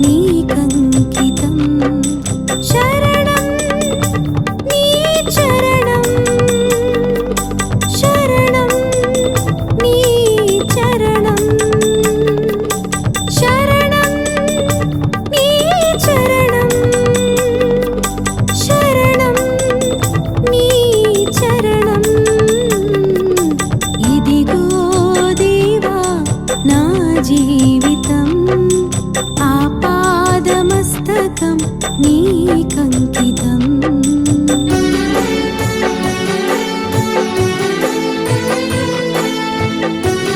నీకంకితం ఇదిగో శరణం నీ చరణం. నా జీవితం ఆపాదమస్తకం నీకంకితం